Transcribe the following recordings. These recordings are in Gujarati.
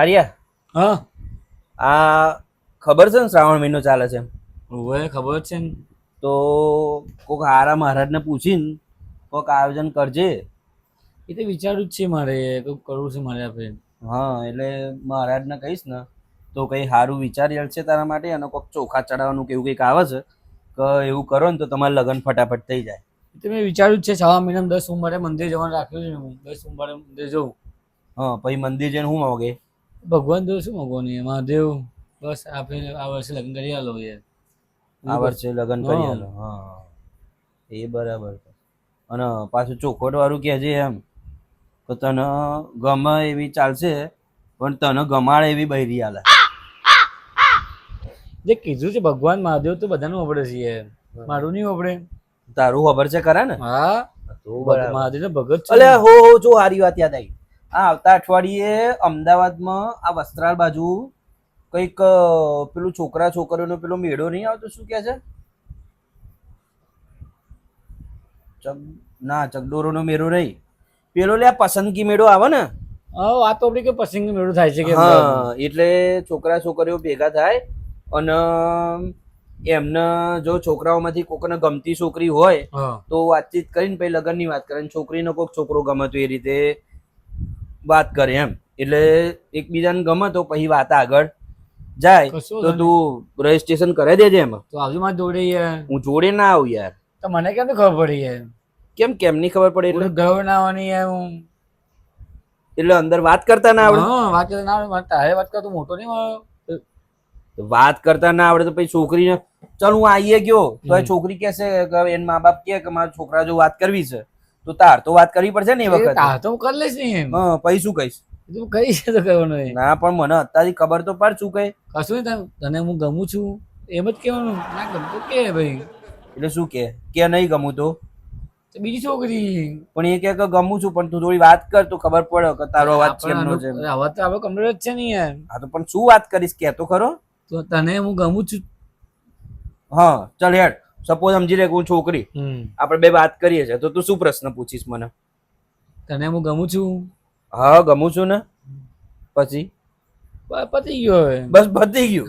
કારિયા? હા. આ ખબર છે ને શ્રાવણ મહિનો ચાલે છે હવે ખબર છે ને. તો કોક હારા મહારાજને પૂછીને કોક આયોજન કરજે. એ તો વિચારું જ છે મારે કંઈક કરવું છે મારે આપણે. હા એટલે મહારાજને કહીશ ને તો કંઈ સારું વિચારી છે તારા માટે અને કોક ચોખા ચડાવવાનું કે એવું કંઈક આવે છે કે એવું કરો ને તો તમારે લગ્ન ફટાફટ થઈ જાય. તો મેં વિચાર્યું છે છવા મહિનામાં દસ સોમવારે મંદિર જવાનું રાખ્યું છે હું. દસ સોમવારે મંદિર જવું. હા પછી મંદિર જઈને શું માગે ભગવાન દેવ શું મગવાની મહાદેવ બસ આપણે આ વર્ષે લગ્ન કરી આલો યાર. આ વર્ષે લગ્ન કરી આલો હા. એ બરાબર અને પાછું ચોખવટ વાળું કહેજે એમ તો તને ગમે એવી ચાલશે પણ તને ગમાડે એવી બૈરી આલે. જે કીધું છે ભગવાન મહાદેવ તો બધાનું વપડે છે મારું નહીં વપડે તારું ખબર છે ખરા ને? હા. તો મહાદેવ ભગત છે. અલે હો હો જો હારી વાત યાદ આવી. આ આવતા અઠવાડિયે અમદાવાદમાં આ વસ્ત્રાલ બાજુ કંઈક પેલું છોકરા છોકરીઓનો પેલો મેળો નહીં આવતો? શું કે છે? ના ચગડોરોનો મેળો નહીં. પેલો લે પસંદગી મેળો આવે ને? હા વાત તો આપણી કે પસંદગી મેળો થાય છે કે હા એટલે છોકરા છોકરીઓ ભેગા થાય અને એમને જો છોકરાઓમાંથી કોકને ગમતી છોકરી હોય તો વાતચીત કરીને પછી લગ્નની વાત કરે છોકરીનો કોઈક છોકરો ગમે તો એ રીતે વાત કરે એમ. એટલે એકબીજાને ગમે તો પછી વાત આગળ જાય તો તું રજીસ્ટ્રેશન કરી દેજે એમાં. તો આવજો મારી જોડે યાર. હું જોડે ના આવું યાર. તો મને કેમ ખબર પડી યાર? કેમ કેમ ની ખબર પડે એટલે? ગયો ના આવવાની યાર હું. એટલે અંદર વાત કરતા ના આવડે? હા વાત કરતા ના આવડે. તારે વાત કરતો મોટો નહીં વાત કરતા ના આવડે તો પછી છોકરીને ચાલ હું આવીએ ગયો. તો છોકરી કહેશે કે એન મા બાપ કે મારા છોકરા જો વાત કરવી છે. તો તાર તો વાત કરવી પડશે ને એ વખત. તાર તો કરી લઈશ ને એમ. હા પછી શું કહીશ? તું કઈ છે તો કહેવાનું. ના પણ મને અત્યારથી ખબર તો પડ શું કહે કશું નહીં તને હું ગમું છું એમ જ કહેવાનું. ના ગમતું કે ભાઈ? એટલે શું કે? કે નહીં ગમું તો? બીજી છોકરી. પણ એ કે ગમું છું પણ તું થોડી વાત કર તો ખબર પડે કે તારો અવાજ કેમનો છે અવાજ તો આપણે કમ્પ્લીટ જ છે ને યાર. હા તો પણ શું વાત કરીશ? કે તો ખરો? તો તને હું ગમું છું. હા ચાલ હેડ. સપોઝ સમજી લે કે હું છોકરી. આપણે બે વાત કરીએ છીએ તો તું શું પ્રશ્ન પૂછીશ મને? તને હું ગમું છું? હા ગમું છું ને. પછી? પતી ગયો બસ પતી ગયું.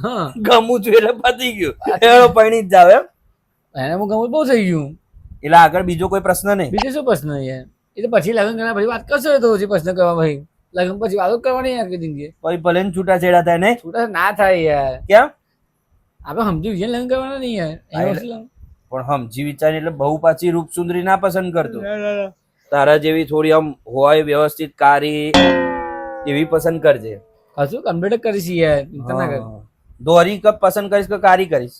ગમું છું એટલે પતી ગયું. પૈણી જ જાવે એને હું ગમું બહુ થઈ ગયું. એટલે આગળ બીજો કોઈ પ્રશ્ન નહીં? બીજો શું પ્રશ્ન યાર એ તો પછી લગ્ન કર્યા પછી વાત કરશો તો પછી પ્રશ્ન કરવા ભાઈ. લગ્ન પછી વાતો કરવાની યાર કે જિંદગી. પછી ભલે છૂટા છેડા થાય નહીં? છૂટા ના થાય યાર. કેમ? આપણે સમજી ગયા લગ્ન કરવાના નહીં યાર. હા? પણ સમજી વિચારી એટલે બહુ પાછી રૂપ સુંદરી ના પસંદ કરતો. તારા જેવી થોડી આમ હોય વ્યવસ્થિત કારી એવી પસંદ કરજે. હજુ કમ્પ્લીટ કરીશ યાર હા. દોરી કપ પસંદ કરીશ કે કારી કરીશ?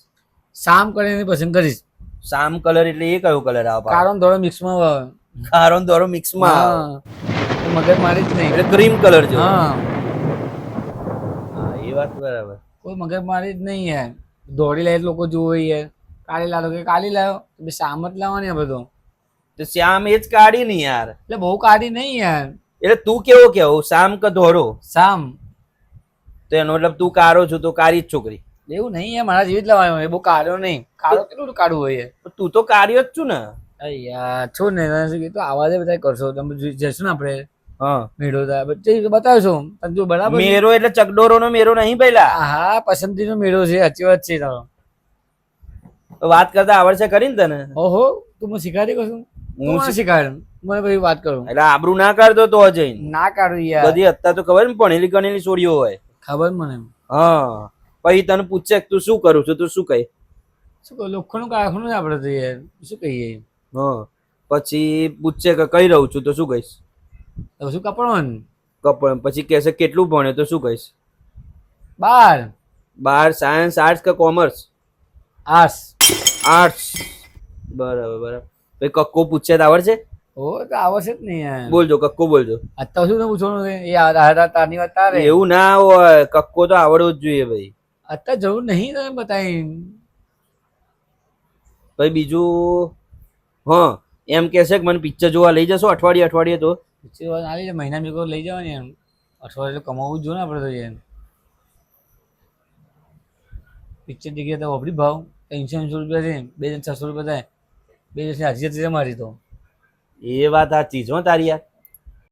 સામ કરીને પસંદ કરીશ. સામ કલર એટલે એ કયો કલર આવે કારણ મિક્સ મિક્સમાં આવે. કારો ને દોરો મિક્સમાં આવે. મગજ મારી જ નહીં. એટલે ક્રીમ કલર છે હા. હા એ વાત બરાબર. કોઈ મગજ મારી જ નહીં યાર. દોડી લાય લોકો જોવે યાર. કાળી લાવો કે કાળી લાવો તો બે સામ જ લાવવાની બધો. તો શ્યામ એ જ કાઢી ને યાર. એટલે બહુ કાઢી નહીં યાર. એટલે તું કેવો કેવો? શામ કે ધોરો સામ તો એનો મતલબ તું કારો છું તો કારી જ છોકરી. એવું નહીં યાર મારા જેવી જ લાવવાનો એ બહુ કાઢ્યો નહીં. કાળો કેટલું કાઢવું હોય તું તો કાર્યો જ છું ને. અહીંયા યાર છો ને શું કીધું આવાજે બધા કરશો. તમે જશું ને આપણે. હા. મેળો બતાવશો. જો બરાબર? મેરો એટલે ચકડોરો નો મેરો નહીં પેલા હા પસંદગીનો મેળો છે સાચી વાત છે તારો. વાત કરતા આવડશે કરી ને તને? ઓહો તું મને શીખાડી કશું? હું શું શીખાડું મને પછી વાત કરું. એટલે આબરૂ ના કાઢતો તો જઈને ના કાઢું યાર. બધી અત્યારે તો ખબર ને ભણેલી ગણેલી છોડીઓ હોય. ખબર મને હા. પછી તને પૂછે કે તું શું કરું છું તું શું કહે? શું કહું લોખંડનું કારખાનું આપણે તો યાર. શું કહીએ? હા. પછી પૂછશે કે કઈ રહું છું તો શું કહીશ? શું કપડવાનું? કપડ. પછી કહેશે કેટલું ભણે તો શું કહીશ? બાર. બાર સાયન્સ આર્ટ્સ કે કોમર્સ? આસ આર્ટ્સ. બરાબર બરાબર. ભાઈ કક્કો પૂછે તો આવડશે? ઓ તો આવશે જ નહીં બોલજો કક્કો બોલજો. અત્યાર શું પૂછવાનું છે? એ આ- તારની વાત તારે? એવું ના હોય. કક્કો તો આવડવો જ જોઈએ ભાઈ. અત્યારે જરૂર નહીં તમે બતાવી. પછી બીજું હા એમ કહેશે કે મને પિક્ચર જોવા લઈ જશો? અઠવાડિયે અઠવાડિયે તો. પિક્ચર જોવા ના આવી જાય મહિના મેં લઈ જવાની એમ. અઠવાડિયે તો કમાવું જ જોઈએ ને આપણે તો યાર. પિક્ચર ટિકિટ તો વાપરી ભાવ ત્રણસો રૂપિયા છે, બે હજાર છસો રૂપિયા થાય. બે હજાર હાજી હતી મારી તો. એ વાત આ હો તારી યાર.